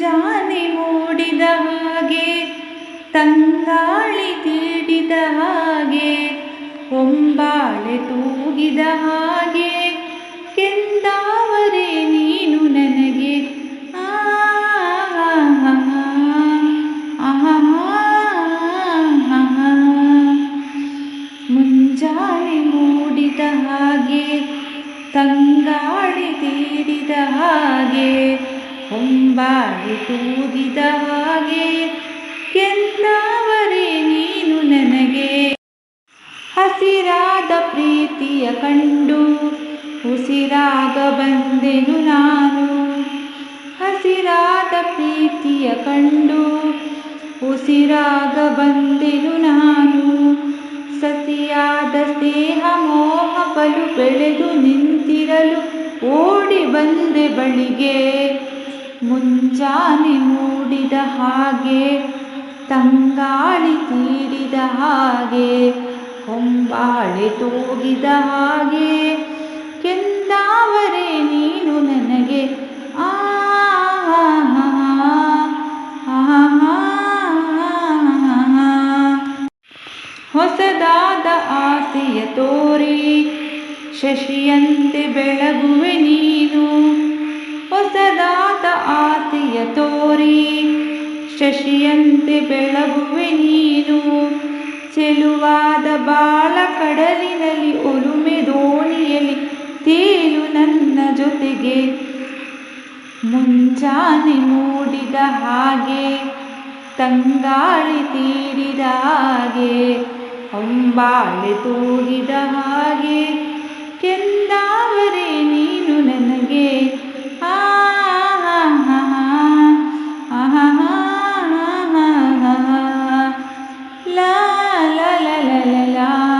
ಮುಂಜಾನೆ ಮೂಡಿದ ಹಾಗೆ ತಂಗಾಳಿ ತೀಡಿದ ಹಾಗೆ, ಒಂಬಾಳೆ ತೂಗಿದ ಹಾಗೆ ಕೆಂದಾವರೆ ನೀನು ನನಗೆ? ಮುಂಜಾನೆ ಮೂಡಿದ ಹಾಗೆ ತಂಗಾಳಿ ತೀಡಿದ ಹಾಗೆ ಹೊಂಬಾಳೆ ತೂಗಿದ ಹಾಗೆ ಕೆಂದಾವರೆ ನೀನು ನನಗೆ? ಹಸಿರಾದ ಪ್ರೀತಿಯ ಕಂಡು ಉಸಿರಾಗ ಬಂದೆನು ನಾನು. ಹಸಿರಾದ ಪ್ರೀತಿಯ ಕಂಡು ಉಸಿರಾಗ ಬಂದೆನು ನಾನು. ಸತಿಯಾದ ಸ್ನೇಹ ಮೋಹ ಬಲು ಬೆಳೆದು ನಿಂತಿರಲು ಓಡಿ ಬಂದೆ ಬಳಿಗೆ. ಮುಂಜಾನೆ ಮೂಡಿದ ಹಾಗೆ ತಂಗಾಳಿ ತೀರಿದ ಹಾಗೆ ಹೊಂಬಾಳೆ ತೂಗಿದ ಹಾಗೆ ಕೆಂದಾವರೆ ನೀನು ನನಗೆ ಆ ಹೊಸದಾದ ಆಸೆಯ ತೋರಿ ಶಶಿಯಂತೆ ಬೆಳಗುವೆ ನೀನು ಹೊಸದಾದ ಆಸೆಯ ತೋರಿ, ಶಶಿಯಂತೆ ಬೆಳಗುವೆ ನೀನು. ಚೆಲುವಾದ ಬಾಲ ಕಡಲಿನಲ್ಲಿ ಒಲುಮೆ ದೋಣಿಯಲ್ಲಿ ತೇಲು ನನ್ನ ಜೊತೆಗೆ. ಮುಂಚಾನೆ ಮೂಡಿದ ಹಾಗೆ, ತಂಗಾಳಿ ತೀರಿದ ಹಾಗೆ, ಅಂಬಾಳೆ ತೂಗಿದ ಹಾಗೆ, ಕೆಂದಾವರೆ la la la.